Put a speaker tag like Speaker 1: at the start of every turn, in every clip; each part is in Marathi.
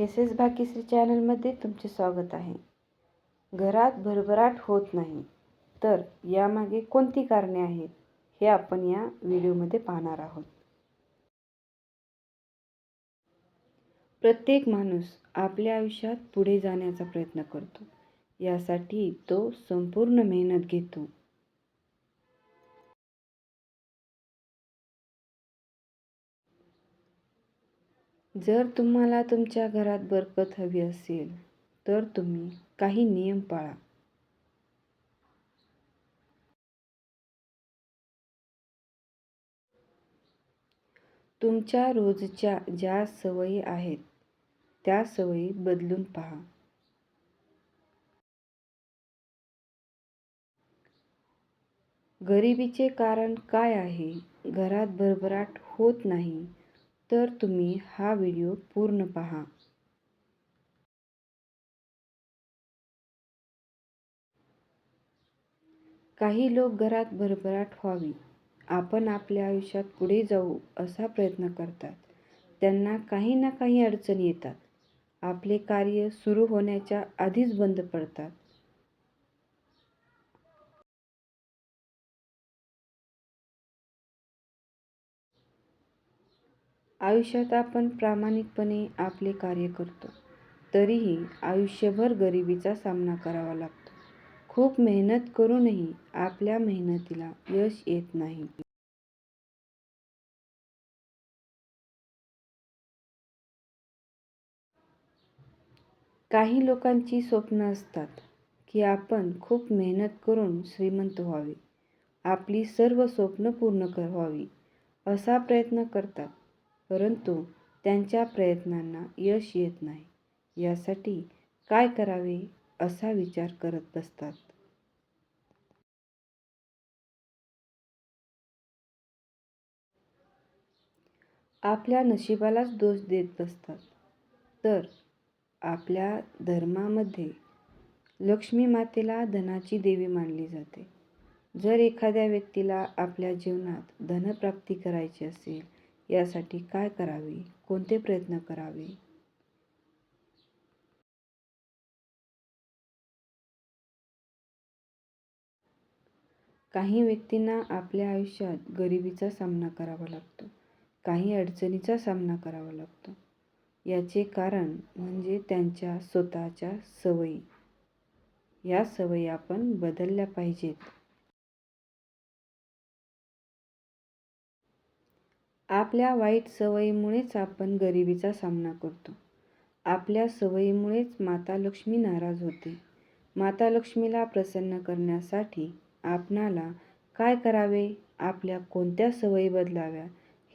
Speaker 1: एस एस भाग्यश्री चॅनलमध्ये तुमचे स्वागत आहे. घरात भरभराट होत नाही. तर यामागे कोणती कारणे आहेत हे आपण या व्हिडिओमध्ये पाहणार आहोत. प्रत्येक माणूस आपल्या आयुष्यात पुढे जाण्याचा प्रयत्न करतो. यासाठी तो संपूर्ण मेहनत घेतो. जर तुम्हाला तुमच्या घरात बरकत हवी असेल तर तुम्ही काही नियम पाळा. तुमच्या रोजच्या ज्या सवयी आहेत त्या सवयी बदलून पहा. गरिबीचे कारण काय आहे? घरात भरभराट होत नाही. तर तुम्ही हा व्हिडिओ पूर्ण पहा. काही लोक घरात भरभराट व्हावी. आपण आपल्या आयुष्यात पुढे जाऊ असा प्रयत्न करतात. त्यांना काही ना काही अडचणी येतात. आपले कार्य सुरू होण्याच्या आधीच बंद पडतात. आयुष्यात आपण प्रामाणिकपणे आपले कार्य करतो तरीही आयुष्यभर गरिबीचा सामना करावा लागतो. खूप मेहनत करूनही आपल्या मेहनतीला यश येत नाही. काही लोकांची स्वप्न असतात की आपण खूप मेहनत करून श्रीमंत व्हावे. आपली सर्व स्वप्न पूर्ण व्हावी असा प्रयत्न करतात. परंतु त्यांच्या प्रयत्नांना यश येत नाही. यासाठी काय करावे असा विचार करत बसतात. आपल्या नशिबालाच दोष देत बसतात. तर आपल्या धर्मामध्ये लक्ष्मी मातेला धनाची देवी मानली जाते. जर एखाद्या व्यक्तीला आपल्या जीवनात धनप्राप्ती करायची असेल यासाठी काय करावे? कोणते प्रयत्न करावे? काही व्यक्तींना आपल्या आयुष्यात गरिबीचा सामना करावा लागतो. काही अडचणीचा सामना करावा लागतो. याचे कारण म्हणजे त्यांच्या स्वतःच्या सवयी. या सवयी आपण बदलल्या पाहिजेत. आपल्या वाईट सवयीमुळेच आपण गरिबीचा सामना करतो. आपल्या सवयीमुळेच माता लक्ष्मी नाराज होते. माता लक्ष्मीला प्रसन्न करण्यासाठी आपणाला काय करावे? आपल्या कोणत्या सवयी बदलाव्या?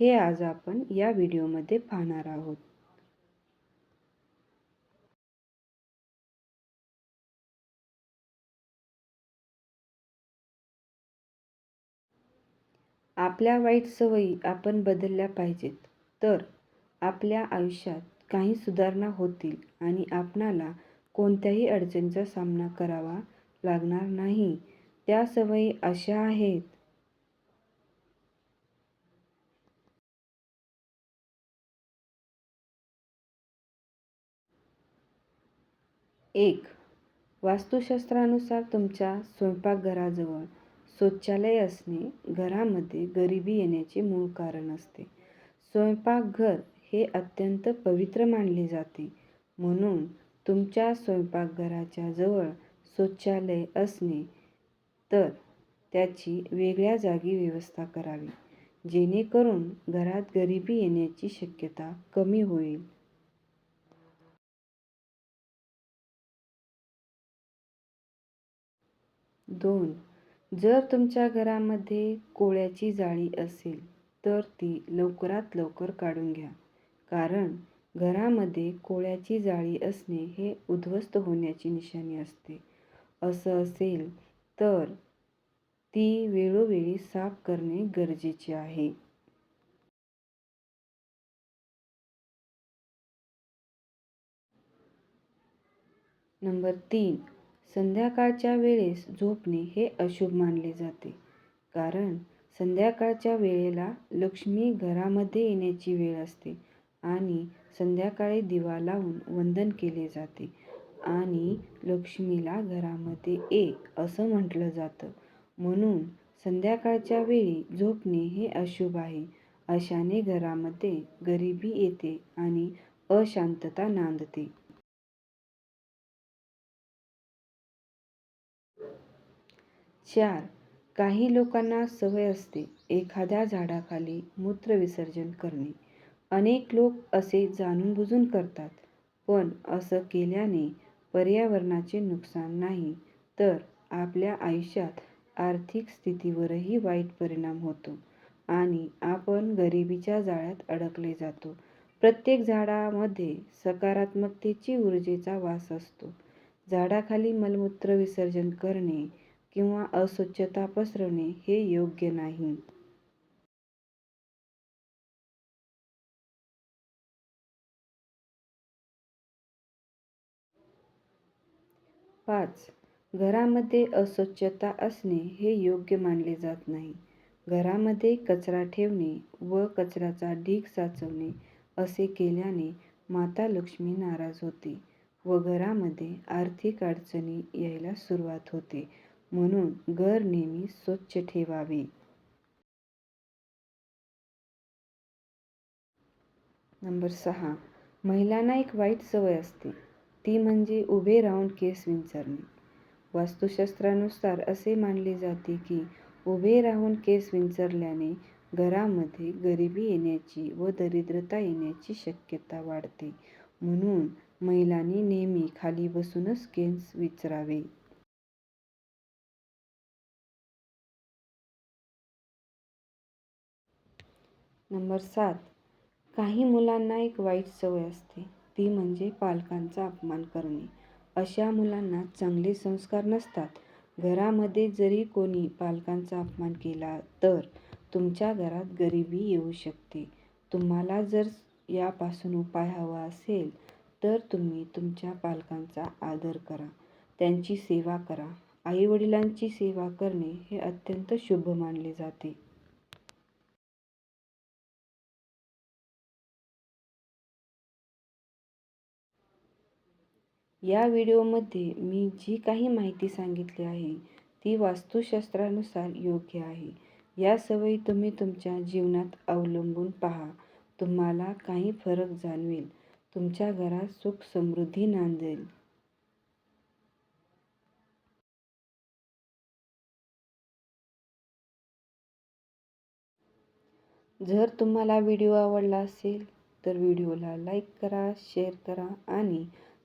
Speaker 1: हे आज आपण या व्हिडिओमध्ये पाहणार आहोत. आपल्या वाईट सवयी आपण बदलल्या पाहिजेत. तर आपल्या आयुष्यात काही सुधारणा होतील आणि आपणाला कोणत्याही अडचणीचा सामना करावा लागणार नाही. त्या सवयी अशा आहेत. एक वास्तुशास्त्रानुसार तुमच्या स्वयंपाकघराजवळ शौचालय असणे घरामध्ये गरिबी येण्याचे मूळ कारण असते. स्वयंपाकघर हे अत्यंत पवित्र मानले जाते. म्हणून तुमच्या स्वयंपाकघराच्या जवळ शौचालय असणे तर त्याची वेगळ्या जागी व्यवस्था करावी जेणेकरून घरात गरिबी येण्याची शक्यता कमी होईल. दोन जर तुमच्या घरामध्ये कोळ्याची जाळी असेल तर ती लवकरात लवकर काढून घ्या. कारण घरामध्ये कोळ्याची जाळी असणे हे उद्ध्वस्त होण्याची निशाणी असते. असं असेल तर ती वेळोवेळी साफ करणे गरजेचे आहे. नंबर तीन. संध्याकाळच्या वेळेस झोपणे हे अशुभ मानले जाते. कारण संध्याकाळच्या वेळेला लक्ष्मी घरामध्ये येण्याची वेळ असते आणि संध्याकाळी दिवा लावून वंदन केले जाते आणि लक्ष्मीला घरामध्ये ये असं म्हटलं जातं. म्हणून संध्याकाळच्या वेळी झोपणे हे अशुभ आहे. अशाने घरामध्ये गरिबी येते आणि अशांतता नांदते. चार. काही लोकांना सवय असते एखाद्या झाडाखाली मूत्रविसर्जन करणे. अनेक लोक असे जाणून बुजून करतात पण असं केल्याने पर्यावरणाचे नुकसान नाही तर आपल्या आयुष्यात आर्थिक स्थितीवरही वाईट परिणाम होतो आणि आपण गरिबीच्या जाळ्यात अडकले जातो. प्रत्येक झाडामध्ये सकारात्मकतेची ऊर्जेचा वास असतो. झाडाखाली मलमूत्र विसर्जन करणे किंवा अस्वच्छता पसरवणे हे योग्य नाही. पाच. घरामध्ये अस्वच्छता असणे हे योग्य मानले जात नाही. घरामध्ये कचरा ठेवणे व कचऱ्याचा ढीग साचवणे असे केल्याने माता लक्ष्मी नाराज होते व घरामध्ये आर्थिक अडचणी यायला सुरुवात होते. म्हणून घर नेहमी स्वच्छ ठेवावे. नंबर सहा. महिलांना एक वाईट सवय असते. ती म्हणजे उभे राहून केस विंचरणे. वास्तुशास्त्रानुसार असे मानले जाते की उभे राहून केस विंचरल्याने घरामध्ये गरिबी येण्याची व दरिद्रता येण्याची शक्यता वाढते. म्हणून महिलांनी नेहमी खाली बसूनच केस विचरावे. नंबर सात. काही मुलांना एक वाईट सवय असते. ती म्हणजे पालकांचा अपमान करणे. अशा मुलांना चांगले संस्कार नसतात. घरामध्ये जरी कोणी पालकांचा अपमान केला तर तुमच्या घरात गरिबी येऊ शकते. तुम्हाला जर यापासून उपाय हवा असेल तर तुम्ही तुमच्या पालकांचा आदर करा. त्यांची सेवा करा. आईवडिलांची सेवा करणे हे अत्यंत शुभ मानले जाते. या व्हिडिओमध्ये मी जी काही माहिती सांगितली आहे ती वास्तुशास्त्रानुसार योग्य आहे. या सवयी तुम्ही तुमच्या जीवनात अवलंबून पहा. तुम्हाला काही फरक जाणवेल. तुमच्या घरात सुख समृद्धी नांदेल. जर तुम्हाला व्हिडिओ आवडला असेल तर व्हिडिओला लाईक करा शेअर करा आणि